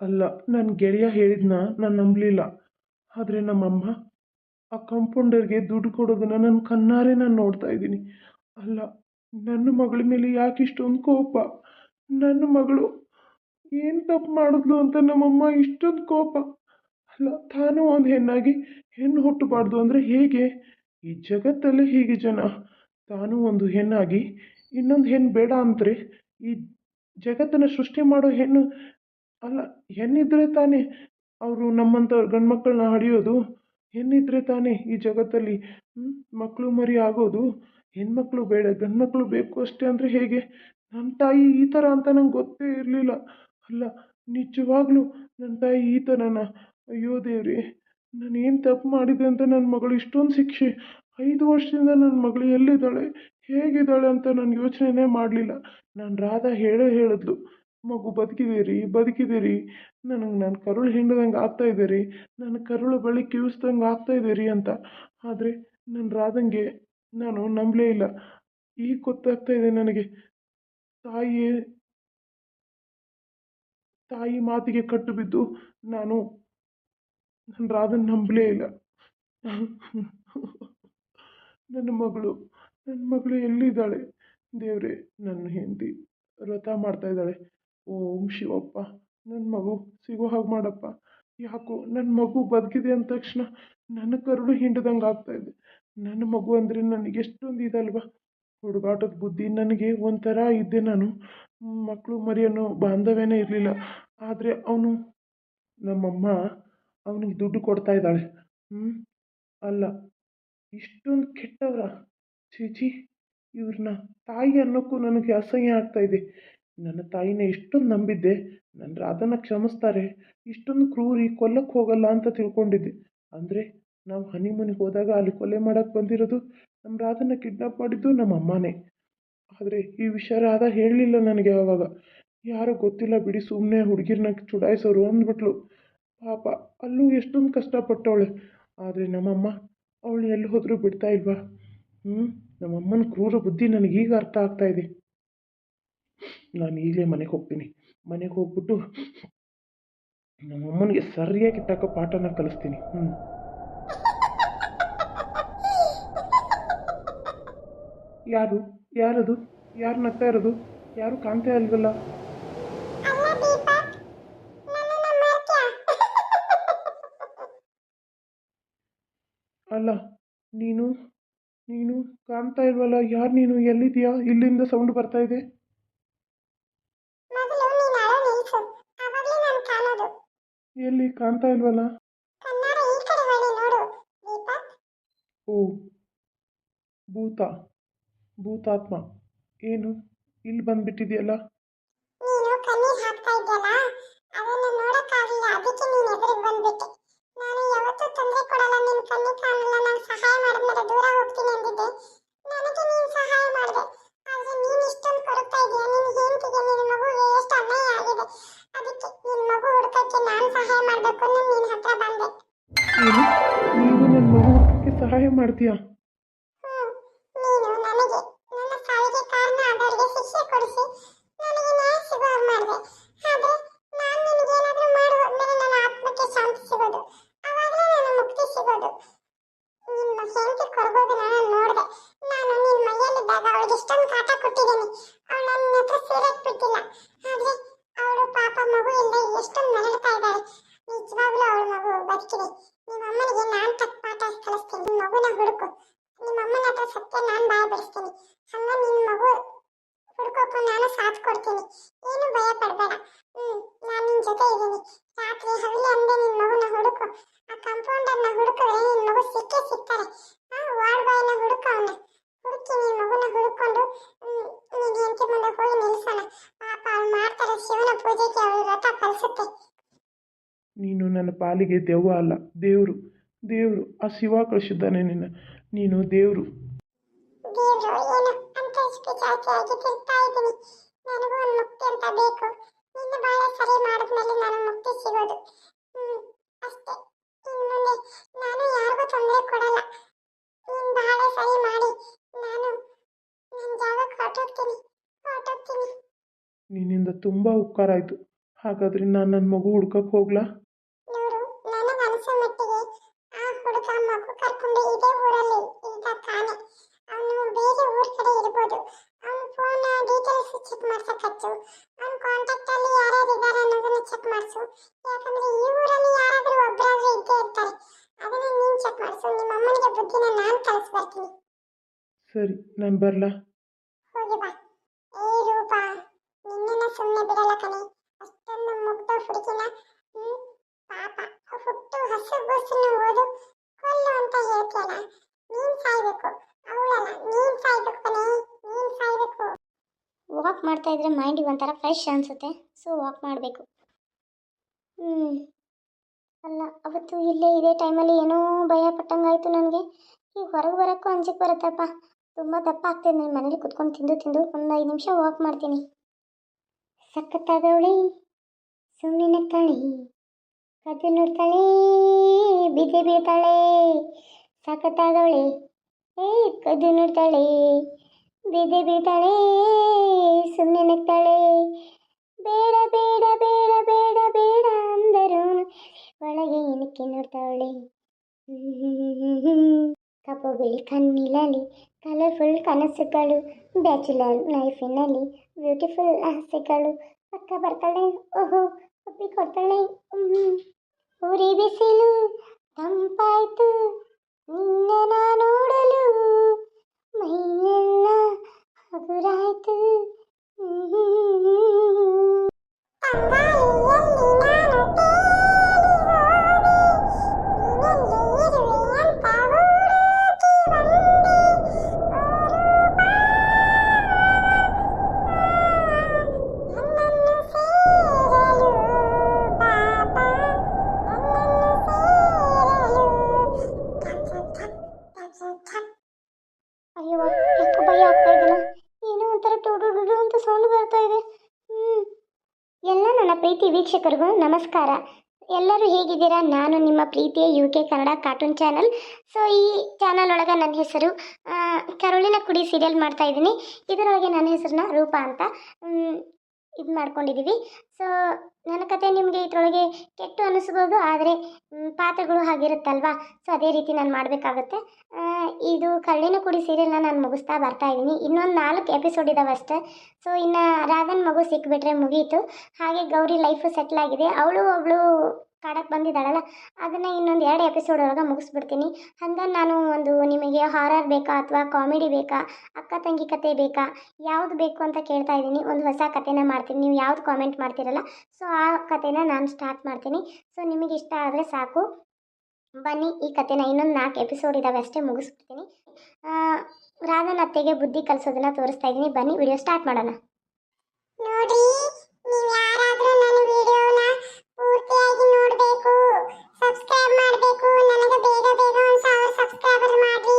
ಅಲ್ಲ ನನ್ನ ಗೆಳೆಯ ಹೇಳಿದ್ನ ನಾನು ನಂಬಲಿಲ್ಲ. ಆದರೆ ನಮ್ಮಮ್ಮ ಆ ಕಂಪೌಂಡರ್ಗೆ ದುಡ್ಡು ಕೊಡೋದನ್ನು ನನ್ನ ಕಣ್ಣಾರೆ ನಾನು ನೋಡ್ತಾ ಇದ್ದೀನಿ. ಅಲ್ಲ, ನನ್ನ ಮಗಳ ಮೇಲೆ ಯಾಕೆ ಇಷ್ಟೊಂದು ಕೋಪ? ನನ್ನ ಮಗಳು ಏನು ತಪ್ಪು ಮಾಡಿದ್ಲು ಅಂತ ನಮ್ಮಮ್ಮ ಇಷ್ಟೊಂದು ಕೋಪ? ಅಲ್ಲ, ತಾನು ಒಂದು ಹೆಣ್ಣಾಗಿ ಹೆಣ್ಣು ಹುಟ್ಟಬಾರ್ದು ಅಂದರೆ ಹೇಗೆ? ಈ ಜಗತ್ತಲ್ಲಿ ಹೀಗೆ ಜನ. ತಾನು ಒಂದು ಹೆಣ್ಣಾಗಿ ಇನ್ನೊಂದು ಹೆಣ್ಣು ಬೇಡ ಅಂತಾರೆ ಈ ಜಗತ್ತನ್ನು ಸೃಷ್ಟಿ ಮಾಡೋ ಹೆಣ್ಣು ಅಲ್ಲ, ಹೆಣ್ಣಿದ್ರೆ ತಾನೇ ಅವರು ನಮ್ಮಂಥವ್ರು ಗಂಡು ಮಕ್ಕಳನ್ನ ಹಡಿಯೋದು? ಹೆಣ್ಣಿದ್ರೆ ತಾನೇ ಈ ಜಗತ್ತಲ್ಲಿ ಮಕ್ಕಳು ಮರಿ ಆಗೋದು? ಹೆಣ್ಮಕ್ಳು ಬೇಡ ಗಂಡು ಮಕ್ಕಳು ಬೇಕು ಅಷ್ಟೇ ಅಂದರೆ ಹೇಗೆ? ನನ್ನ ತಾಯಿ ಈ ಥರ ಅಂತ ನಂಗೆ ಗೊತ್ತೇ ಇರಲಿಲ್ಲ. ಅಲ್ಲ, ನಿಜವಾಗ್ಲೂ ನನ್ನ ತಾಯಿ ಈ ಥರನಾ ಅಯ್ಯೋ ದೇವ್ರಿ, ನಾನು ಏನು ತಪ್ಪು ಮಾಡಿದೆ ಅಂತ ನನ್ನ ಮಗಳು ಇಷ್ಟೊಂದು ಶಿಕ್ಷೆ? ಐದು ವರ್ಷದಿಂದ ನನ್ನ ಮಗಳು ಎಲ್ಲಿದ್ದಾಳೆ? ಹೇಗಿದ್ದಾಳೆ ಅಂತ ನಾನು ಯೋಚನೆನೇ ಮಾಡಲಿಲ್ಲ. ನಾನು ರಾಧಾ ಹೇಳೇ ಹೇಳಿದ್ಲು. ಮಗು ಬದುಕಿದೆ ರೀ ನನಗೆ ನನ್ನ ಕರುಳು ಹಿಂಡ್ದಂಗೆ ಆಗ್ತಾ ಇದೆ ನನ್ನ ಕರುಳು ಬಳಿ ಕಿವಿಸ್ದಂಗೆ ಆಗ್ತಾ ಇದೆ ರೀ ಅಂತ. ಆದರೆ ನನ್ನ ರಾಧಂಗೆ ನಾನು ನಂಬಲೇ ಇಲ್ಲ. ಈಗ ಗೊತ್ತಾಗ್ತಾ ಇದೆ ನನಗೆ. ತಾಯಿ ತಾಯಿ ಮಾತಿಗೆ ಕಟ್ಟು ಬಿದ್ದು ನಾನು ನನ್ನ ರಾಧನ್ ನಂಬಲೇ ಇಲ್ಲ. ನನ್ನ ಮಗಳು ನನ್ನ ಮಗಳು ಎಲ್ಲಿದ್ದಾಳೆ? ದೇವರೇ, ನನ್ನ ಹೆಂಡತಿ ವ್ರತ ಮಾಡ್ತಾ ಇದ್ದಾಳೆ. ಓಂ ಶಿವಪ್ಪ ನನ್ನ ಮಗು ಸಿಗೋ ಹಾಗೆ ಮಾಡಪ್ಪ. ಯಾಕೋ ನನ್ನ ಮಗು ಬದುಕಿದೆ ಅಂದ ತಕ್ಷಣ ನನ್ನ ಕರುಳು ಹಿಂಡದಂಗೆ ಆಗ್ತಾ ಇದೆ. ನನ್ನ ಮಗು ಅಂದರೆ ನನಗೆ ಎಷ್ಟೊಂದು ಇದಲ್ವಾ? ಹುಡುಗಾಟದ ಬುದ್ಧಿ ನನಗೆ ಒಂಥರ ಇದ್ದೆ ನಾನು. ಮಕ್ಕಳು ಮರಿ ಅನ್ನೋ ಬಾಂಧವ್ಯನೇ ಇರಲಿಲ್ಲ. ಆದರೆ ಅವನು, ನಮ್ಮಮ್ಮ ಅವನಿಗೆ ದುಡ್ಡು ಕೊಡ್ತಾ ಇದ್ದಾಳೆ. ಹ್ಞೂ ಅಲ್ಲ, ಇಷ್ಟೊಂದು ಕೆಟ್ಟವರ? ಚೀಚಿ ಇವ್ರನ್ನ ತಾಯಿ ಅನ್ನೋಕ್ಕೂ ನನಗೆ ಅಸಹ್ಯ ಆಗ್ತಾ ಇದೆ. ನನ್ನ ತಾಯಿನ ಇಷ್ಟೊಂದು ನಂಬಿದ್ದೆ. ನನ್ನ ರಾಧನ ಕ್ಷಮಿಸ್ತಾರೆ. ಇಷ್ಟೊಂದು ಕ್ರೂರಿ ಕೊಲ್ಲಕ್ಕೆ ಹೋಗಲ್ಲ ಅಂತ ತಿಳ್ಕೊಂಡಿದ್ದೆ. ಅಂದರೆ ನಾವು ಹನಿಮೂನಿಗೆ ಹೋದಾಗ ಅಲ್ಲಿ ಕೊಲೆ ಮಾಡೋಕ್ಕೆ ಬಂದಿರೋದು ನಮ್ಮ ರಾಧನ ಕಿಡ್ನಾಪ್ ಮಾಡಿದ್ದು ನಮ್ಮ ಅಮ್ಮನೇ. ಆದರೆ ಈ ವಿಷಯ ರಾಧ ಹೇಳಲಿಲ್ಲ ನನಗೆ ಆವಾಗ ಯಾರೋ ಗೊತ್ತಿಲ್ಲ ಬಿಡಿ ಸುಮ್ಮನೆ ಹುಡುಗಿರನ್ನ ಚುಡಾಯಿಸೋರು ಅಂದ್ಬಿಟ್ಲು. ಪಾಪ ಅಲ್ಲೂ ಎಷ್ಟೊಂದು ಕಷ್ಟಪಟ್ಟವಳೆ. ಆದರೆ ನಮ್ಮಮ್ಮ, ಅವಳು ಎಲ್ಲಿ ಹೋದರೂ ಬಿಡ್ತಾ ಇಲ್ವಾ? ಹ್ಞೂ ನಮ್ಮಮ್ಮನ ಕ್ರೂರ ಬುದ್ಧಿ ನನಗೀಗ ಅರ್ಥ ಆಗ್ತಾ ಇದೆ. ನಾನು ಈಗಲೇ ಮನೆಗೆ ಹೋಗ್ತೀನಿ. ಮನೆಗೆ ಹೋಗ್ಬಿಟ್ಟು ನಮ್ಮಮ್ಮನಿಗೆ ಸರಿಯಾಗಿ ತಕ್ಕ ಪಾಠನ ಕಲಿಸ್ತೀನಿ. ಹ್ಞೂ ಯಾರು? ಯಾರದು? ಯಾರು ನಗ್ತಾ ಇರೋದು? ಯಾರು ಕಾಣ್ತಾ ಇಲ್ವಲ್ಲ? ಅಲ್ಲ, ನೀನು? ನೀನು ಕಾಣ್ತಾ ಇಲ್ವಲ್ಲ? ಯಾರು ನೀನು? ಎಲ್ಲಿದೆಯಾ ಇಲ್ಲಿಂದ ಸೌಂಡ್ ಬರ್ತಾ ಇದೆ? ಎಲ್ಲಿ ಕಾಣ್ತಾ ಇಲ್ವಲ್ಲ? ಓ ಭೂತ. ಭೂತಾತ್ಮ. ಏನು? ಇಲ್ಲಿ ಬಂದ್ಬಿಟ್ಟಿದೆಯಲ್ಲ? ಸಹಾಯ ಮಾಡ್ತೀಯಾ? ಪಾಲಿಗೆ ದೆವ್ವ ಅಲ್ಲ ದೇವರು ದೇವರು ಆ ಶಿವ ಕಳಿಸಿದ್ದಾನೆ ನಿನ್ನ ನೀನು ದೇವರು. ನಿನ್ನಿಂದ ತುಂಬ ಉಪಕಾರ ಆಯಿತು. ಹಾಗಾದ್ರೆ ನಾನು ನನ್ನ ಮಗು ಹುಡ್ಕಕ್ಕೆ ಹೋಗ್ಲಾ? ಮಗು ಇದೆ ಊರಲ್ಲಿ ಈಗ ತಾನೆ. ಅವನು ಬೇರೆ ಊರ್ ಕಡೆ ಇರ್ಬೋದು. ಅವನ ಫೋನ್ ಡೀಟೇಲ್ಸ್ ಚೆಕ್ ಮಾಡ್ಸಕ್ಕಚ್ಚು ಅವನ ಕಾಂಟ್ಯಾಕ್ಟ್ ಅಲ್ಲಿ ಯಾರ್ಯಾರು ಇದ್ದಾರೆ ಅನ್ನೋದನ್ನ ಚೆಕ್ ಮಾಡಿಸು. ಯಾಕಂದ್ರೆ ಈ ಊರಲ್ಲಿ ಯಾರಾದ್ರೂ ಒಬ್ಬರಾದ್ರೂ ಇದ್ದೇ ಇರ್ತಾರೆ. ಅದನ್ನ ನೀನ್ ಚೆಕ್ ಮಾಡಿಸು. ನಿಮ್ಮ ಅಮ್ಮನಿಗೆ ಬುದ್ಧಿನ ನಾನು ಕಲಿಸ್ಬರ್ತೀನಿ ಸರಿ ನಾನು ಬರಲಾ? ಹೋಗಿ ಬಾ. ಏ ರೂಪ ನಿನ್ನನ್ನ ಸುಮ್ಮನೆ ಬಿಡಲ್ಲ ಕಣೆ. ಅಷ್ಟೊಂದು ಮುಗ್ಧ ಹುಡುಗಿನ ಹ್ಮ್? ಪಾಪ ಹುಟ್ಟು ಹಸುಗೋಸ್ಕರ ಓದು. ಕೊಲ್ಲು ಅಂತ ಹೇಳ್ತೀಯಲ್ಲ ನೀನ್ ಸಾಯ್ಬೇಕು. ಅವಳಲ್ಲ ನೀನ್ ಸಾಯ್ಬೇಕು ಕಣೆ ನೀನ್ ಸಾಯ್ಬೇಕು. ವಾಕ್ ಮಾಡ್ತಾ ಇದ್ರೆ ಮೈಂಡಿಗೆ ಒಂಥರ ಫ್ರೆಶ್ ಅನ್ಸುತ್ತೆ. ಸೊ ವಾಕ್ ಮಾಡಬೇಕು. ಹ್ಞೂ ಅಲ್ಲ, ಅವತ್ತು ಇಲ್ಲೇ ಇದೇ ಟೈಮಲ್ಲಿ ಏನೋ ಭಯ ಪಟ್ಟಂಗಾಯಿತು ನನಗೆ. ಈಗ ಹೊರಗೆ ಬರೋಕ್ಕೂ ಅಂಜಿಕೆ ಬರುತ್ತಪ್ಪ. ತುಂಬ ದಪ್ಪ ಆಗ್ತಿದೆ ನಾನು ಮನೇಲಿ ಕುತ್ಕೊಂಡು ತಿಂದು ತಿಂದು ಒಂದು ಐದು ನಿಮಿಷ ವಾಕ್ ಮಾಡ್ತೀನಿ. ಸಖತ್ತಾದವಳಿ. ಸುಮ್ಮನೆ ನಗ್ತಾಳೆ ಕದ್ದು ನೋಡ್ತಾಳೆ ಬಿದ್ದೆ ಬೀಳ್ತಾಳೆ, ಸಖತ್ತಾದವಳೆ. ಏ, ಕದ್ದು ನೋಡ್ತಾಳೆ ಬಿದ್ದೆ ಬೀಳ್ತಾಳೆ ಸುಮ್ಮನೆ ನಗ್ತಾಳೆ. ಬೇಡ ಬೇಡ ಬೇಡ ಬೇಡ ಬೇಡ ಅಂದರು ಒಳಗೆ ಏನಕ್ಕೆ ನೋಡ್ತಾವಳೆ? ಕಪ್ಪು ಬಿಳಿ ಕಣ್ಣಿಲಲ್ಲಿ ಕಲರ್ಫುಲ್ ಕನಸುಗಳು ಬ್ಯಾಚುಲರ್ ಲೈಫಿನಲ್ಲಿ ಬ್ಯೂಟಿಫುಲ್ ಆಸೆಗಳು. ಪಕ್ಕ ಬರ್ತಾಳೆ, ಓಹೋ ಒಪ್ಪಿ ಕೊಡ್ತಾಳೆ. ಉರಿ ಬಿಸಿಲು ತಂಪಾಯ್ತು ನಿನ್ನ ನಾ ನೋಡಲು ಮೈಯೆಲ್ಲ ಹಗುರಾಯ್ತು ಅಯ್ಯೋ ವೀಕ್ಷಕರಿಗೂ ನಮಸ್ಕಾರ. ಎಲ್ಲರೂ ಹೇಗಿದ್ದೀರಾ? ನಾನು ನಿಮ್ಮ ಪ್ರೀತಿಯ U K Kannada cartoon channel so ಈ ಚಾನಲ್ ಒಳಗೆ ನನ್ನ ಹೆಸರು ಕರುಳಿನ ಕುಡಿ ಸೀರಿಯಲ್ ಮಾಡ್ತಾ ಇದ್ದೀನಿ. ಇದರೊಳಗೆ ನನ್ನ ಹೆಸರನ್ನ ರೂಪಾ ಅಂತ. ಇದು ಮಾಡ್ಕೊಂಡಿದ್ದೀವಿ ಸೊ ನನ್ನ ಕತೆ ನಿಮಗೆ ಇದರೊಳಗೆ ಕೆಟ್ಟು ಅನಿಸ್ಬೋದು, ಆದರೆ ಪಾತ್ರಗಳು ಹಾಗಿರುತ್ತಲ್ವಾ? ಸೊ ಅದೇ ರೀತಿ ನಾನು ಮಾಡಬೇಕಾಗುತ್ತೆ. ಇದು ಕಳ್ಳಿನ ಕುಡಿ ಸೀರಿಯಲ್ನ ನಾನು ಮುಗಿಸ್ತಾ ಬರ್ತಾ ಇದ್ದೀನಿ. ಇನ್ನೊಂದು ನಾಲ್ಕು ಎಪಿಸೋಡ್ ಇದಾವೆ ಅಷ್ಟೇ. ಸೊ ಇನ್ನು ರಾಧನ್ ಮಗು ಸಿಕ್ಕಿಬಿಟ್ರೆ ಮುಗೀತು. ಹಾಗೆ ಗೌರಿ ಲೈಫು ಸೆಟ್ಲ್ ಆಗಿದೆ. ಅವಳು ಒಬ್ಳು ಕಾಡಕ್ಕೆ ಬಂದಿದ್ದಾಳಲ್ಲ, ಅದನ್ನು ಇನ್ನೊಂದು ಎರಡು ಎಪಿಸೋಡ್ ಒಳಗೆ ಮುಗಿಸ್ಬಿಡ್ತೀನಿ. ಹಂಗೆ ನಾನು ಒಂದು ನಿಮಗೆ ಹಾರರ್ ಬೇಕಾ ಅಥವಾ ಕಾಮಿಡಿ ಬೇಕಾ, ಅಕ್ಕ ತಂಗಿ ಕತೆ ಬೇಕಾ, ಯಾವುದು ಬೇಕು ಅಂತ ಕೇಳ್ತಾ ಇದ್ದೀನಿ. ಒಂದು ಹೊಸ ಕಥೆನ ಮಾಡ್ತೀನಿ. ನೀವು ಯಾವ್ದು ಕಾಮೆಂಟ್ ಮಾಡ್ತಿರಲ್ಲ ಸೊ ಆ ಕಥೆನ ನಾನು ಸ್ಟಾರ್ಟ್ ಮಾಡ್ತೀನಿ. ಸೊ ನಿಮಗೆ ಇಷ್ಟ ಆದರೆ ಸಾಕು. ಬನ್ನಿ, ಈ ಕಥೆನ ಇನ್ನೊಂದು ನಾಲ್ಕು ಎಪಿಸೋಡ್ ಇದ್ದಾವೆ ಅಷ್ಟೇ ಮುಗಿಸ್ಬಿಡ್ತೀನಿ. ರಾಧನ ಅತ್ತೆಗೆ ಬುದ್ಧಿ ಕಲಿಸೋದನ್ನ ತೋರಿಸ್ತಾ ಇದ್ದೀನಿ. ಬನ್ನಿ ವಿಡಿಯೋ ಸ್ಟಾರ್ಟ್ ಮಾಡೋಣ. ನೋಡ್ರಿ ನೀವ್ ಯಾರಾದ್ರೂ ನನ್ನ ವಿಡಿಯೋನ ಪೂರ್ತಿಯಾಗಿ ನೋಡ್ಬೇಕು ಸಬ್ಸ್ಕ್ರೈಬ್ ಮಾಡ್ಬೇಕು ನನಗೆ ಬೇಗ ಬೇಗ ಒಂದ್ ಸಾವಿರ ಸಬ್ಸ್ಕ್ರೈಬರ್ ಮಾಡ್ರಿ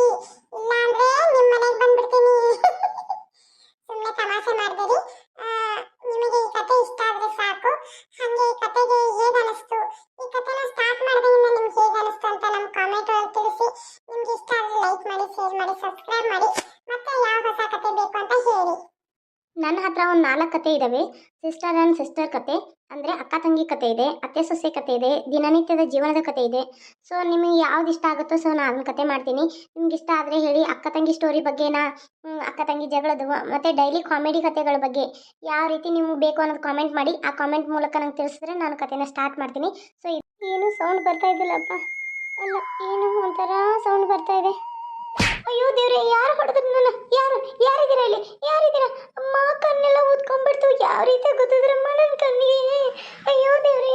ಇಲ್ಲಾಂದ್ರೆ ನಿಮ್ ಮನೆಗೆ ಬಂದ್ಬಿಡ್ತೀನಿ ಸುಮ್ಮನೆ ತಮಾಷೆ ಮಾಡ್ಬೇಡಿ ಆ, ನಿಮಗೆ ಈ ಕತೆ ಇಷ್ಟ ಆದ್ರೆ ಸಾಕು ಹಂಗೆ ಈ ಕತೆಗೆ ಹೇಗ್ ಅನಿಸ್ತು ಈ ಕತೆನ ಸ್ಟಾರ್ಟ್ ಮಾಡಿದಾಗಿಂದ ನಿಮ್ಗೆ ಹೇಗ್ ಅನಿಸ್ತು ಅಂತ ನಮ್ ಕಾಮೆಂಟ್ ಒಳಗೆ ತಿಳಿಸಿ ನಿಮ್ಗೆ ಇಷ್ಟ ಆದ್ರೆ ಲೈಕ್ ಮಾಡಿ ಶೇರ್ ಮಾಡಿ ಸಬ್ಸ್ಕ್ರೈಬ್ ಮಾಡಿ ಮತ್ತೆ ಯಾವ ಹೊಸ ಕತೆ ಬೇಕು ಅಂತ ಹೇಳಿ ನನ್ನ ಹತ್ರ ಒಂದು ನಾಲ್ಕು ಕತೆ ಇದ್ದಾವೆ ಸಿಸ್ಟರ್ ಆ್ಯಂಡ್ ಸಿಸ್ಟರ್ ಕತೆ, ಅಂದರೆ ಅಕ್ಕ ತಂಗಿ ಕತೆ ಇದೆ, ಅತ್ತೆ ಸೊಸೆ ಕತೆ ಇದೆ, ದಿನನಿತ್ಯದ ಜೀವನದ ಕತೆ ಇದೆ. ಸೊ ನಿಮಗೆ ಯಾವ್ದು ಇಷ್ಟ ಆಗುತ್ತೋ ಸೊ ನಾನು ಅದನ್ನ ಕತೆ ಮಾಡ್ತೀನಿ. ನಿಮ್ಗೆ ಇಷ್ಟ ಆದರೆ ಹೇಳಿ, ಅಕ್ಕ ತಂಗಿ ಸ್ಟೋರಿ ಬಗ್ಗೆನಾ? ಅಕ್ಕ ತಂಗಿ ಜಗಳದು, ಮತ್ತು ಡೈಲಿ ಕಾಮಿಡಿ ಕತೆಗಳ ಬಗ್ಗೆ. ಯಾವ ರೀತಿ ನಿಮ್ಗೆ ಬೇಕು ಅನ್ನೋದು ಕಾಮೆಂಟ್ ಮಾಡಿ, ಆ ಕಾಮೆಂಟ್ ಮೂಲಕ ನಂಗೆ ತಿಳಿಸಿದ್ರೆ ನಾನು ಕತೆನ ಸ್ಟಾರ್ಟ್ ಮಾಡ್ತೀನಿ. ಸೊ ಏನು ಸೌಂಡ್ ಬರ್ತಾ ಇದ್ದಿಲ್ಲಪ್ಪ? ಅಲ್ಲ, ಏನು ಒಂಥರ ಸೌಂಡ್ ಬರ್ತಾ ಇದೆ. ಅಯ್ಯೋ ದೇವ್ರೆ, ಯಾರು ಹೊಡೆದ್ರು ನನ್ನ? ಯಾರು? ಯಾರಿದ್ದೀರಾ ಇಲ್ಲಿ? ಯಾರಿದ್ದೀರಾ? ಅಮ್ಮ, ಕಣ್ಣೆಲ್ಲ ಊದ್ಕೊಂಡ್ಬಿಡ್ತು. ಯಾವ ರೀತಿ ಗೊತ್ತಿದ್ರಮ್ಮ ನನ್ನ ಕಣ್ಣಿಗೆ? ಅಯ್ಯೋ ದೇವ್ರೆ.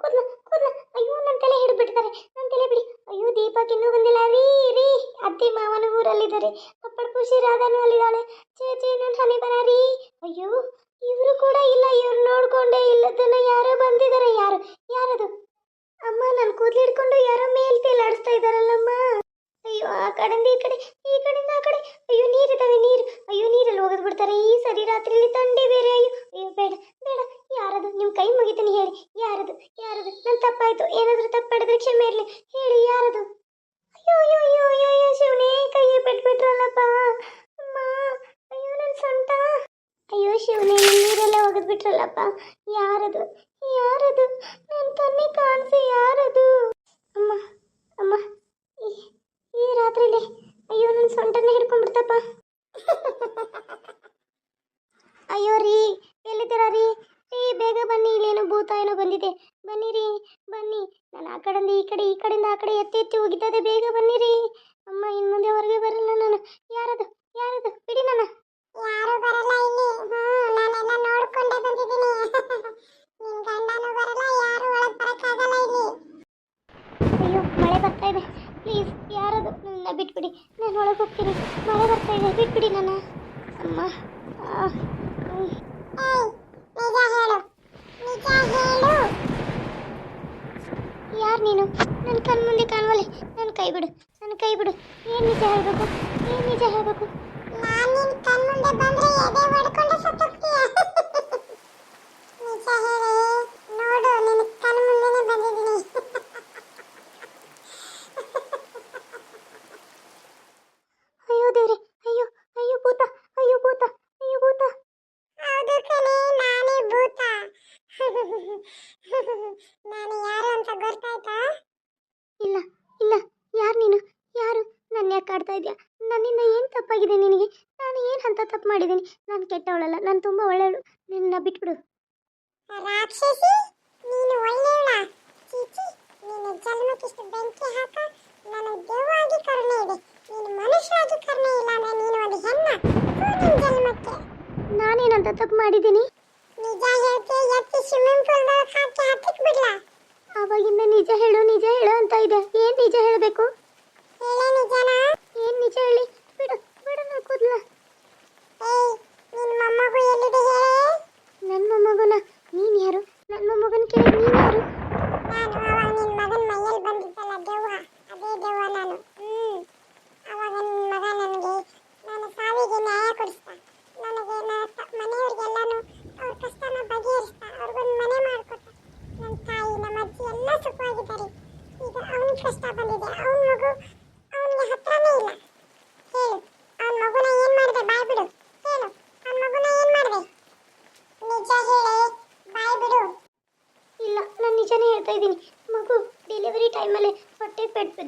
ಕೂದ್ಲು ಕೂದ್ಲು ಅಯ್ಯೋ ನನ್ನ ತಲೆ ಹಿಡಿದ್ಬಿಡ್ತಾರೆ. ನನ್ನ ತಲೆ ಬಿಡಿ. ಅಯ್ಯೋ ದೀಪಕ್ ಇನ್ನೂ ಬಂದಿಲ್ಲ. ರೀ ರೀ. ಅತ್ತೆ ಮಾವನ ಊರಲ್ಲಿದ್ದಾರೆ. ಪಪ್ಪಡ ಖುಷಿ ರಾಧಾನು ಅಲ್ಲಿದ್ದಾಳೆ. ಚೇ ಚೇ ನನ್ನ ಹನಿ ಬರ, ರೀ. ಅಯ್ಯೋ, ಇವರು ಕೂಡ ಇಲ್ಲ. ಇವ್ರು ನೋಡ್ಕೊಂಡೇ ಇಲ್ಲದನ್ನ ಯಾರೋ ಬಂದಿದ್ದಾರೆ. ಯಾರು? ಯಾರದು? ಅಮ್ಮ ನನ್ನ ಕೂದ್ಲು ಹಿಡ್ಕೊಂಡು ಯಾರೋ ಮೇಲ್ ತೇಲಾಡಿಸ್ತಾ ಆ ಕಡೆಯಿಂದ ಈ ಕಡೆ, ಈ ಕಡೆಯಿಂದ ಆ ಕಡೆ. ಅಯ್ಯೋ ನೀರಿದ್ದಾವೆ ನೀರು. ಅಯ್ಯೋ, ನೀರಲ್ಲಿ ಹೋಗದ್ ಬಿಡ್ತಾರೆ. ಈ ಸರಿ ರಾತ್ರಿಯಲ್ಲಿ ತಂಡೆ ಬೇರೆ. ಅಯ್ಯೋ ಅಯ್ಯೋ, ಬೇಡ ಬೇಡ. ಯಾರದು? ನಿಮ್ಮ ಕೈ ಮುಗಿತೀನಿ ಹೇಳಿ. ಯಾರದು? ಯಾರದು? ನನ್ನ ತಪ್ಪಾಯ್ತು. ಏನಾದರೂ ತಪ್ಪಾಡಿದ್ರೆ ಕ್ಷಮೆ ಇರಲಿ. ಹೇಳಿ, ಯಾರದು? ಅಯ್ಯೋ ಅಯ್ಯೋ ಅಯ್ಯೋ ಅಯ್ಯೋ ಅಯ್ಯೋ, ಶಿವನೇ ಕೈ ಬಿಟ್ಬಿಟ್ರಲ್ಲಪ್ಪ ಅಮ್ಮ, ಅಯ್ಯೋ ನನ್ನ ಸೊಂಟ ಅಯ್ಯೋ, ಶಿವನೇ ನೀರೆಲ್ಲ ಒಗೆದು ಬಿಟ್ರಲ್ಲಪ್ಪ. ಯಾರದು? ಯಾರದು? ನನ್ನ ಕಣ್ಣೆ ಕಾಣಿಸಿ ಯಾರದು? ಮಾತಾಡ್ತಾ ಇದೆಯಾ? ನನ್ನಿಂದ ಏನು ತಪ್ಪಾಗಿದೆ ನಿನಗೆ? ನಾನು ಏನು ಅಂತ ತಪ್ಪು ಮಾಡಿದ್ದೀನಿ? ನಾನು ಕೆಟ್ಟವಳಲ್ಲ ನಾನು ತುಂಬ ಒಳ್ಳೆಯವಳು. ನಿನ್ನ ಬಿಟ್ಬಿಡು. ರಾಕ್ಷಸಿ ನೀನು ಒಳ್ಳೆಯವಳ. ಚೀಚಿ ನಿನ್ನ ಜನ್ಮಕ್ಕಿಷ್ಟು ಬೆಂಕಿ ಹಾಕ. ನಾನು ದೆವ್ವಾಗಿ ಕರುಣೆ ಇದೆ. ನೀನು ಮನುಷ್ಯರಾಗಿ ಕರುಣೆ ಇಲ್ಲ ಅಂದ್ರೆ ನೀನು ಒಂದು ಹೆಣ್ಣ. ನಿನ್ನ ಜನ್ಮಕ್ಕೆ. ನಾನೇನಂತ ತಪ್ಪು ಮಾಡಿದ್ದೀನಿ? ನಿಜ ಹೇಳ್ತಿ ಎತ್ತಿ ಸ್ವಿಮ್ಮಿಂಗ್ ಪೂಲ್ದೊಳಗೆ ಹಾಕಿ ಹತ್ತಿಕ್ ಬಿಡ್ಲಾ? ಅವಾಗಿಂದ ನಿಜ ಹೇಳು ನಿಜ ಹೇಳು ಅಂತ ಇದೆ. ಏನು ನಿಜ ಹೇಳಬೇಕು? ಏನ್ ನಿಜ ಹೇಳಿ ಬಿಡು ಬಿಡು ನಾ ಕೂದ್ಲ ಏಯ್ ನಿನ್ ಮಮ್ಮಗೂ ಎಲ್ಲಿದೆ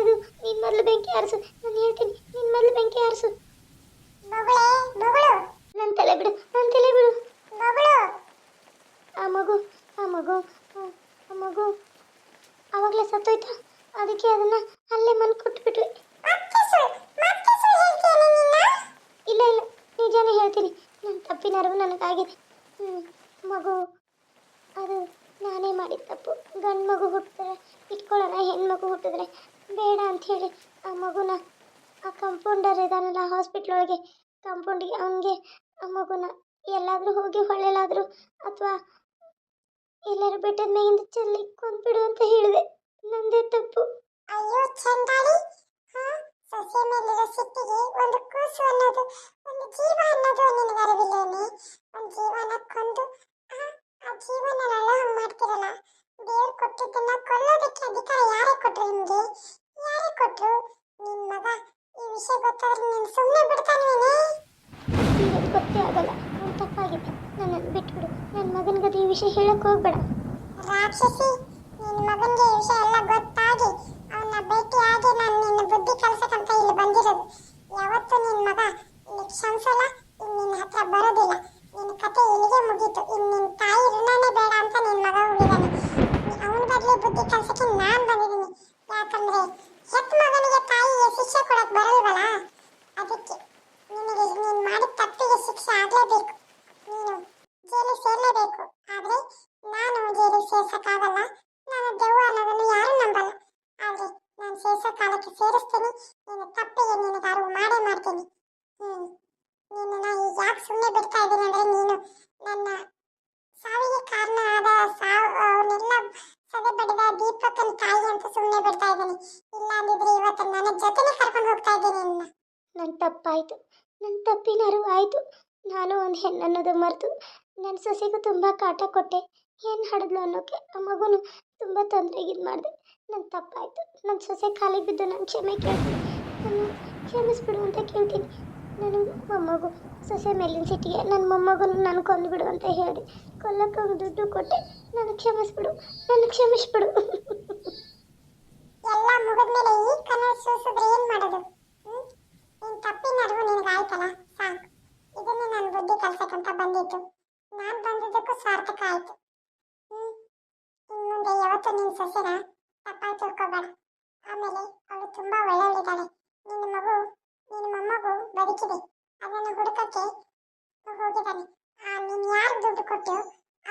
ಅದು ನೀನು ಮೊದಲು ಬೆಂಕಿ ಆರಿಸು. ನಾನು ಹೇಳ್ತೀನಿ ನಿನ್ನ ಮೊದ್ಲು ಬೆಂಕಿ ಆರಿಸು. ನನ್ ಮಗಳು. ನನ್ನ ತಲೆ ಬಿಡು ನನ್ನ ತಲೆ ಬಿಡು. ಮಗಳು. ಆ ಮಗು ಆ ಮಗು ಆ ಮಗು. ಆವಾಗಲೇ ಸತ್ತೋಯ್ತು. ಅದಕ್ಕೆ ಅದನ್ನ ಅಲ್ಲೇ ಮನ್ ಕೊಟ್ಬಿಟ್ವಿ ಇಲ್ಲ ಇಲ್ಲ. ನಿಜಾನೇ ಹೇಳ್ತೀನಿ. ನನ್ನ ತಪ್ಪಿನ ಅರಿವು ನನಗಾಗಿದೆ. ಮಗು ಅದು ನಾನೇ ಮಾಡಿದ ತಪ್ಪು. ಗಂಡು ಮಗು ಹುಟ್ಟಿದ್ರೆ ಇಟ್ಕೊಳ್ಳೋಣ ಹೆಣ್ಮಗು ಹುಟ್ಟಿದ್ರೆ. ಬೇಡ ಅಂತ ಹೇಳಿ ಆ ಮಗುನ, ಆ ಕಂಪೌಂಡರ್ ಇದಾನಲ್ಲ ಹಾಸ್ಪಿಟ್ಲ್ ಒಳಗೆ ಕಾಂಪೌಂಡಿಗೆ ಅವನಿಗೆ ಆ ಮಗುನ ಎಲ್ಲಾದರೂ ಹೋಗಿ ಹೊಳೆಲಾದರೂ ಅಥವಾ ಎಲ್ಲರೂ ಬೆಟ್ಟದ ಮೇಗಿಂದ ಚೆಲ್ಲಿ ಕೊಂದ್ಬಿಡು ಅಂತ ಹೇಳಿದೆ. ನಂದೇ ತಪ್ಪು. ಅಯ್ಯೋ ಚಂದಾಡಿ ಹಾ? ಸೊಸೆ ಮೇಲಿರೋ ಸಿಟ್ಟಿಗೆ ಒಂದು ಕೂಸು ಅನ್ನೋದು ವಿಷಯ ಹೇಳಕ್ ಹೋಗ್ಬೇಡ. ರಾಕ್ಷಸಿ. ನನ್ನ ತಪ್ಪಾಯಿತು ನನ್ನ ತಪ್ಪಿನ ಅರಿವು ಆಯಿತು ನಾನು ಒಂದು ಹೆಣ್ಣು ಅನ್ನೋದು ಮರೆತು ನನ್ನ ಸೊಸೆಗೂ ತುಂಬ ಕಾಟ ಕೊಟ್ಟೆ. ಏನು ಹಡಿದ್ಲು ಅನ್ನೋಕ್ಕೆ ಆ ಮಗುನು ತುಂಬ ತೊಂದರೆಗೆ ಇದು ಮಾಡಿದೆ. ನನ್ನ ತಪ್ಪಾಯಿತು ನನ್ನ ಸೊಸೆ ಕಾಲಿಗೆ ಬಿದ್ದು ನಾನು ಕ್ಷಮೆ ಕೇಳ್ತೀನಿ ನಾನು ಕ್ಷಮಿಸ್ಬಿಡು ಅಂತ ಕೇಳ್ತೀನಿ. ನಾನು ಮೊಮ್ಮಗು ಸೊಸೆ ಮೇಲಿನ ಸಿಟ್ಟಿಗೆ ನನ್ನ ಮೊಮ್ಮಗನು ನಾನು ಕೊಂದುಬಿಡು ಅಂತ ಹೇಳಿದೆ. ಕೊಲ್ಲಕ್ಕೆ ಅವ್ನು ದುಡ್ಡು ಕೊಟ್ಟೆ, ನಾನು ಕ್ಷಮಿಸ್ಬಿಡು ನಾನು ಕ್ಷಮಿಸ್ಬಿಡು. ಎಲ್ಲ ಮುಗಿದ್ಮೇಲೆ ಈ ಕನ್ನಡ ಸೂಸಿದ್ರೆ ಏನ್ ಮಾಡೋದು? ಹ್ಮ್? ನಿನ್ ತಪ್ಪಿನ ನಿನಗಾಯ್ತಲ್ಲ? ಸಾಕು. ಇದನ್ನೇ ನಾನು ಬುದ್ಧಿ ಕಲ್ಸಕ್ಕಂತ ಬಂದಿತ್ತು ನಾನು ಬಂದದಕ್ಕೂ ಸಾರ್ಥಕ ಆಯ್ತು. ಹ್ಮ್. ಮುಂದೆ ಯಾವತ್ತೂ ನಿನ್ ಸೊಸೆನ ತಪ್ಪಾಗಿ ತಿಳ್ಕೊಬೇಡ. ಆಮೇಲೆ ಅವಳು ತುಂಬಾ ಒಳ್ಳೆಯವಳಿದ್ದಾಳೆ. ನಿನ್ನ ಮಗು, ನಿನ್ನ ಮೊಮ್ಮಗು ಬದುಕಿದೆ. ಅದನ್ನು ಹುಡುಕಕ್ಕೆ ಹೋಗಿದ್ದಾನೆ. ಆ ನೀನ್ ಯಾರು ದುಡ್ಡು ಕೊಟ್ಟು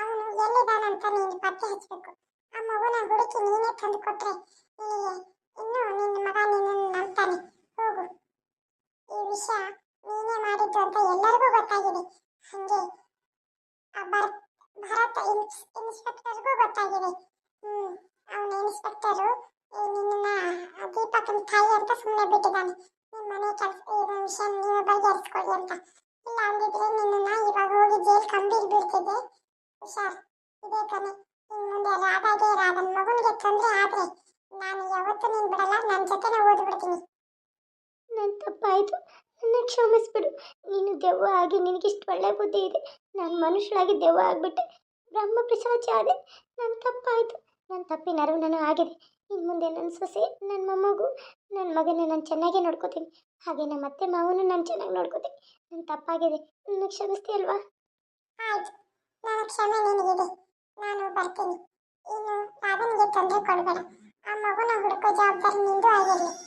ಅವನು ಎಲ್ಲಿದ್ದಾನಂತ ನೀನು ಪತ್ತೆ ಹಚ್ಚಬೇಕು ಆ ಮಗುನ ಹುಡುಕಿ ನೀನೇ ತಂದು ಕೊಟ್ರೆ ನಿನಗೆ ಇನ್ನು ನಿನ್ನ ಮಗ ನಿನ್ನನ್ನು ನಂಬ್ತಾನೆ. ಹೋಗು. ಈ ವಿಷಯ ನೀನೇ ಮಾಡಿದ್ದು ಅಂತ ಎಲ್ಲರಿಗೂ ಗೊತ್ತಾಗಿದೆ. ಹಂಗೆ ಭರತ್ ಇನ್ಸ್ ಇನ್ಸ್ಪೆಕ್ಟರ್ಗೂ ಗೊತ್ತಾಗಿದೆ. ಹ್ಮ್, ಅವನ ಇನ್ಸ್ಪೆಕ್ಟರು ನಿನ್ನ ದೀಪಕನ ತಾಯಿ ಅಂತ ಸುಮ್ಮನೆ ಬಿಟ್ಟಿದ್ದಾನೆ. ನಿಮ್ಮ ಮನೆ ಕೆಲಸ ಇದನ್ನ ವಿಷಯ ನೀವು ಬಗೆಹರಿಸ್ಕೊಳ್ಳಿ ಅಂತ. ಇಲ್ಲ ಅಂದಿದ್ರೆ ನಿನ್ನನ್ನ ಇವಾಗ ಹೋಗಿ ಜೈಲ್ ಕಂಬಿಗೆ ಬೀಳ್ತಿದ್ದೆ ಹುಷಾರ್, ಇದೇ ಕಣೆ ಇನ್ ಮುಂದೆ ರಾಧಾಗೆ ರಾಧನ್ ಮಗನಿಗೆ ತೊಂದರೆ ಆದ್ರೆ ನಾನು ಯಾವತ್ತೂ ನೀನ್ ಬಿಡಲ್ಲ ನನ್ನ ಜೊತೆನೆ ಓದ್ಬಿಡ್ತೀನಿ. ನನ್ನ ತಪ್ಪಾಯಿತು ನನ್ನ ಕ್ಷಮಿಸ್ಬಿಡು. ನೀನು ದೆವ್ವ ಆಗಿ ನಿನಗಿಷ್ಟು ಒಳ್ಳೆ ಬುದ್ಧಿ ಇದೆ. ನಾನು ಮನುಷ್ಯಳಾಗಿ ದೆವ್ವ ಆಗಿಬಿಟ್ಟೆ. ಬ್ರಹ್ಮ ಪಿಶಾಚಿ ಆದೆ. ನನ್ನ ತಪ್ಪಾಯಿತು. ನನ್ನ ತಪ್ಪಿನ ಅರಿವು ನಾನು ಆಗಿದೆ. ಇನ್ನು ಮುಂದೆ ನನ್ನ ಸೊಸೆ ನನ್ನ ಮೊಮ್ಮಗು ನನ್ನ ಮಗನ ನಾನು ಚೆನ್ನಾಗೇ ನೋಡ್ಕೋತೀನಿ. ಹಾಗೆ ನಮ್ಮ ಅತ್ತೆ ಮಾವನು ನಾನು ಚೆನ್ನಾಗಿ ನೋಡ್ಕೋತೀನಿ. ನನ್ನ ತಪ್ಪಾಗಿದೆ. ನನ್ನ ಕ್ಷಮಿಸ್ತೀಯಲ್ವಾ ಆಯ್ತು. ನನ್ನ ಕ್ಷಮೆ ನಿನಗಿದೆ. ನಾನು ಬರ್ತೀನಿ. ಇನ್ನು ರಾಧನಿಗೆ ತೊಂದರೆ ಕೊಡಬೇಡ. ಆ ಮಗುನ ಹುಡುಕೋ ಜವಾಬ್ದಾರಿ ನಿಂದು ಆಗಿರಲಿ.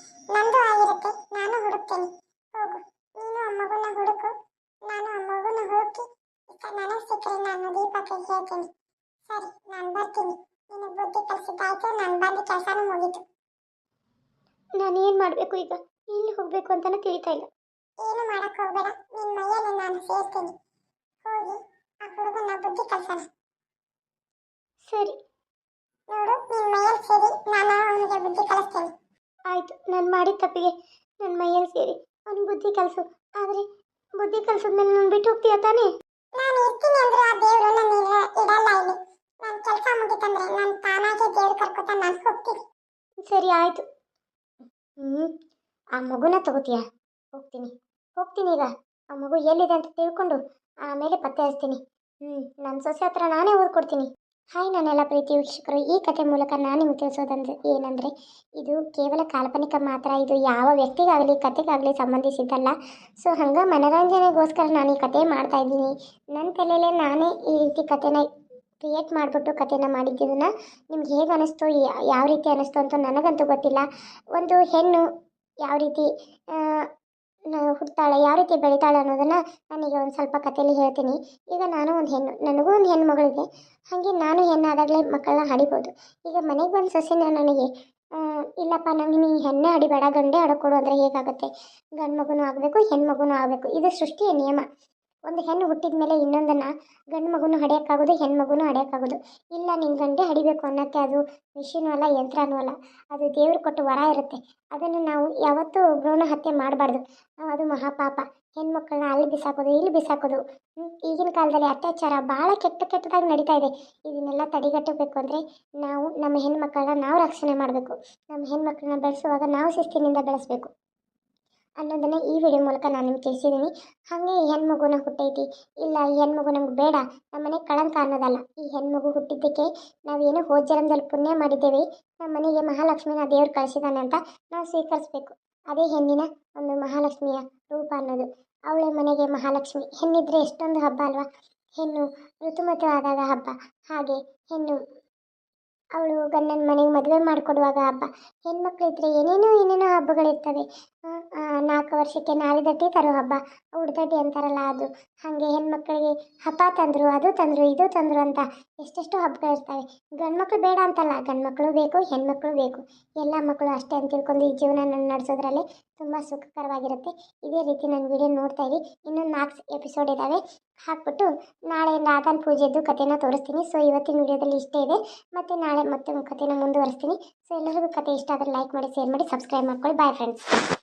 ಬುದ್ಧಿ ಕಲಿಸು ಆದ್ರೆ ಬುದ್ಧಿ ಕಲಿಸಿದ್ಮೇಲೆ ನಾನು ಬಿಟ್ಟು ಹೋಗ್ತೀಯ ತಾನೇ? ನಾನು ಇರ್ತೀನಿ ಅಂದ್ರೆ ಆ ದೇವರು ನನ್ನ ಇಡಲ್ಲ ಇಲ್ಲಿ. ನನ್ನ ಕೆಲಸ ಮುಗಿತಂದ್ರೆ ನಾನು ತಾನಾಗೆ ದೇವ್ರು ಕರ್ಕೊತ ನಾನು ಹೋಗ್ತೀನಿ. ಸರಿ ಆಯ್ತು. ಹ್ಞೂ ಆ ಮಗುನ ತಗೋತೀಯಾ? ಹೋಗ್ತೀನಿ. ಹೋಗ್ತೀನಿ ಈಗ. ಆ ಮಗು ಎಲ್ಲಿದೆ ಅಂತ ತಿಳ್ಕೊಂಡು ಆಮೇಲೆ ಪತ್ತೆ ಹಚ್ತೀನಿ. ಹ್ಞೂ ನನ್ನ ಸೊಸೆ ಹತ್ರ ನಾನೇ ಓದ್ಕೊಡ್ತೀನಿ ಹಾಯ್ ನನ್ನೆಲ್ಲ ಪ್ರೀತಿ ವೀಕ್ಷಕರು. ಈ ಕಥೆ ಮೂಲಕ ನಾನು ನಿಮ್ಗೆ ತಿಳಿಸೋದಂದ್ರೆ ಏನಂದರೆ, ಇದು ಕೇವಲ ಕಾಲ್ಪನಿಕ ಮಾತ್ರ, ಇದು ಯಾವ ವ್ಯಕ್ತಿಗಾಗಲಿ, ಕತೆಗಾಗಲಿ ಸಂಬಂಧಿಸಿದ್ದಲ್ಲ. ಸೊ ಹಂಗೆ ಮನೋರಂಜನೆಗೋಸ್ಕರ ನಾನು ಈ ಕತೆ ಮಾಡ್ತಾ ಇದ್ದೀನಿ. ನನ್ನ ತಲೆಯಲ್ಲೇ ನಾನೇ ಈ ರೀತಿ ಕತೆನ ಕ್ರಿಯೇಟ್ ಮಾಡಿಬಿಟ್ಟು ಕತೆನ ಮಾಡಿದ್ದನ್ನು ನಿಮ್ಗೆ ಹೇಗೆ ಅನ್ನಿಸ್ತು ಯಾ- ಯಾವ ರೀತಿ ಅನ್ನಿಸ್ತು ಅಂತ ನನಗಂತೂ ಗೊತ್ತಿಲ್ಲ. ಒಂದು ಹೆಣ್ಣು ಯಾವ ರೀತಿ ಹುಟ್ತಾಳೆ ಯಾವ ರೀತಿ ಬೆಳಿತಾಳೆ ಅನ್ನೋದನ್ನು ನನಗೆ ಒಂದು ಸ್ವಲ್ಪ ಕಥೆಯಲ್ಲಿ ಹೇಳ್ತೀನಿ. ಈಗ ನಾನು ಒಂದು ಹೆಣ್ಣು, ನನಗೂ ಒಂದು ಹೆಣ್ಣು ಮಗಳಿದೆ ಹಾಗೆ ನಾನು ಹೆಣ್ಣಾದಾಗಲೇ ಮಕ್ಕಳನ್ನ ಹಡಿಬೋದು ಈಗ ಮನೆಗೆ ಬಂದ ಸೊಸೆನ ನನಗೆ ಇಲ್ಲಪ್ಪ, ನಂಗೆ ನೀನು ಹೆಣ್ಣೆ ಹಡಿಬೇಡ ಗಂಡೆ ಹಡಕೊಡು ಅಂದರೆ ಹೇಗಾಗುತ್ತೆ? ಗಂಡು ಮಗುನೂ ಆಗಬೇಕು ಹೆಣ್ಣು ಮಗುನೂ ಆಗಬೇಕು. ಇದು ಸೃಷ್ಟಿಯ ನಿಯಮ. ಒಂದು ಹೆಣ್ಣು ಹುಟ್ಟಿದ ಮೇಲೆ ಇನ್ನೊಂದನ್ನು ಗಂಡು ಮಗುನೂ ಹಡಿಯೋಕ್ಕಾಗೋದು, ಹೆಣ್ಣು ಮಗುನೂ ಹಡಿಯಕ್ಕಾಗೋದು. ಇಲ್ಲ ನಿನ್ನ ಗಂಡೇ ಹಡಿಬೇಕು ಅನ್ನೋಕ್ಕೆ ಅದು ಮಿಷಿನೂ ಅಲ್ಲ, ಯಂತ್ರನೂ ಅಲ್ಲ. ಅದು ದೇವರು ಕೊಟ್ಟು ವರ ಇರುತ್ತೆ. ಅದನ್ನು ನಾವು ಯಾವತ್ತೂ ಭ್ರೂಣ ಹತ್ಯೆ ಮಾಡಬಾರ್ದು. ಅದು ಮಹಾಪಾಪ. ಹೆಣ್ಮಕ್ಳನ್ನ ಅಲ್ಲಿ ಬಿಸಾಕೋದು, ಇಲ್ಲಿ ಬಿಸಾಕೋದು. ಈಗಿನ ಕಾಲದಲ್ಲಿ ಅತ್ಯಾಚಾರ ಭಾಳ ಕೆಟ್ಟ ಕೆಟ್ಟದಾಗಿ ನಡೀತಾ ಇದೆ. ಇದನ್ನೆಲ್ಲ ತಡೆಗಟ್ಟಬೇಕು ಅಂದರೆ ನಾವು, ನಮ್ಮ ಹೆಣ್ಮಕ್ಳನ್ನ ನಾವು ರಕ್ಷಣೆ ಮಾಡಬೇಕು. ನಮ್ಮ ಹೆಣ್ಮಕ್ಳನ್ನ ಬೆಳೆಸುವಾಗ ನಾವು ಶಿಸ್ತಿನಿಂದ ಬೆಳೆಸಬೇಕು. ಅನ್ನೋದನ್ನು ಈ ವಿಡಿಯೋ ಮೂಲಕ ನಾನು ನಿಮ್ಗೆ ತಿಳಿಸಿದ್ದೀನಿ ಹಾಗೆ ಹೆಣ್ಮಗುನ ಹುಟ್ಟೈತಿ. ಇಲ್ಲ, ಈ ಹೆಣ್ಮಗು ನಮ್ಗೆ ಬೇಡ. ನಮ್ಮನೆ ಕಳಂಕ ಅನ್ನೋದಲ್ಲ. ಈ ಹೆಣ್ಮಗು ಹುಟ್ಟಿದ್ದಕ್ಕೆ ನಾವೇನು ಹೋದ ಪುಣ್ಯ ಮಾಡಿದ್ದೇವೆ. ನಮ್ಮ ಮನೆಗೆ ಮಹಾಲಕ್ಷ್ಮಿನ ದೇವ್ರು ಕಳಿಸಿದಾನೆ ಅಂತ ನಾವು ಸ್ವೀಕರಿಸ್ಬೇಕು. ಅದೇ ಹೆಣ್ಣಿನ ಒಂದು ಮಹಾಲಕ್ಷ್ಮಿಯ ರೂಪ ಅನ್ನೋದು. ಅವಳೆ ಮನೆಗೆ ಮಹಾಲಕ್ಷ್ಮಿ. ಹೆಣ್ಣಿದ್ರೆ ಎಷ್ಟೊಂದು ಹಬ್ಬ ಅಲ್ವಾ? ಹೆಣ್ಣು ಋತುಮತ ಆದಾಗ ಹಬ್ಬ. ಹಾಗೆ ಹೆಣ್ಣು, ಅವಳು ಗಂಡನ ಮನೆಗೆ ಮದುವೆ ಮಾಡಿಕೊಡುವಾಗ ಹಬ್ಬ. ಹೆಣ್ಮಕ್ಳಿದ್ರೆ ಏನೇನೋ ಏನೇನೋ ಹಬ್ಬಗಳಿರ್ತವೆ. ನಾಲ್ಕು ವರ್ಷಕ್ಕೆ ನಾಲಿದಟ್ಟಿ ತರೋ ಹಬ್ಬ ಉಡ್ದಟ್ಟಿ ಅಂತಾರಲ್ಲ ಅದು. ಹಾಗೆ ಹೆಣ್ಮಕ್ಳಿಗೆ ಹಬ್ಬ ತಂದರು, ಅದು ತಂದರು, ಇದು ತಂದರು ಅಂತ ಎಷ್ಟೆಷ್ಟು ಹಬ್ಬಗಳಿರ್ತವೆ ಗಂಡ್ಮಕ್ಳು ಬೇಡ ಅಂತಲ್ಲ, ಗಂಡ್ಮಕ್ಳು ಬೇಕು, ಹೆಣ್ಮಕ್ಳು ಬೇಕು. ಎಲ್ಲ ಮಕ್ಕಳು ಅಷ್ಟೇ ಅಂತ ತಿಳ್ಕೊಂಡು ಈ ಜೀವನ ನಡೆಸೋದ್ರಲ್ಲಿ ತುಂಬ ಸುಖಕರವಾಗಿರುತ್ತೆ. ಇದೇ ರೀತಿ ನನ್ನ ವಿಡಿಯೋ ನೋಡ್ತಾ ಇರಿ. ಇನ್ನೊಂದು ನಾಲ್ಕು ಎಪಿಸೋಡ್ ಇದ್ದಾವೆ ಹಾಕ್ಬಿಟ್ಟು ನಾಳೆ ರಾಧಾನ್ ಪೂಜೆದ್ದು ಕಥೆನ ತೋರಿಸ್ತೀನಿ. ಸೊ ಇವತ್ತಿನ ವಿಡಿಯೋದಲ್ಲಿ ಇಷ್ಟೇ ಇದೆ. ಮತ್ತು ನಾಳೆ ಮತ್ತೆ ಕಥೆನ ಮುಂದುವರಿಸ್ತೀನಿ. ಸೊ ಎಲ್ಲರಿಗೂ ಕತೆ ಇಷ್ಟ ಆದರೆ ಲೈಕ್ ಮಾಡಿ ಶೇರ್ ಮಾಡಿ ಸಬ್ಸ್ಕ್ರೈಬ್ ಮಾಡ್ಕೊಳ್ಳಿ. Bye friends